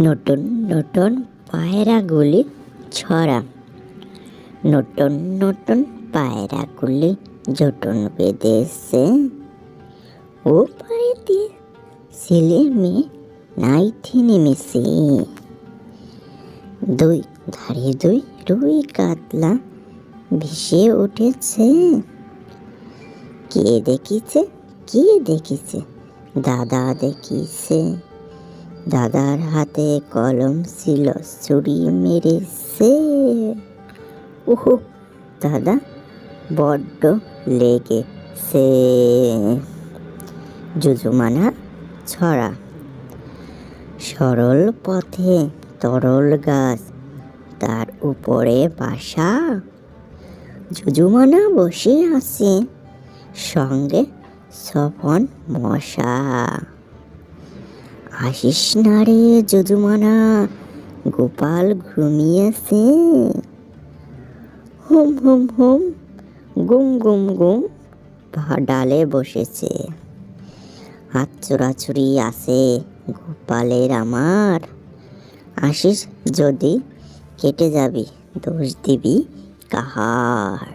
নতুন নতুন পায়রাগুলি ছড়া। নতুন নতুন পায়রাগুলি জটন বেঁধেছে, ও দিয়ে ছেলে মেয়ে নাইতে নেমেছে। দুই ধারে দুই রুই কাতলা ভেসে উঠেছে। কে দেখিছে? কে দেখিছে? দাদা দেখিছে। দাদার হাতে কলম ছিল, ছুরি মেরেছে। ওহো দাদা বড্ড লেগেছে। যুজুমানা ছড়া, সরল পথে তরল গাছ, তার উপরে বাসা। যুজুমানা বসে আছে, সঙ্গে সফন মশা। আসিস না রে যজমানা গোপাল ঘুমিয়েছে। হুম হুম হুম, গুম গুম গুম ডালে বসেছে। হাত চোরাচুরি আছে গোপালের আমার। আসিস যদি কেটে যাবি, দোষ দিবি কাহার।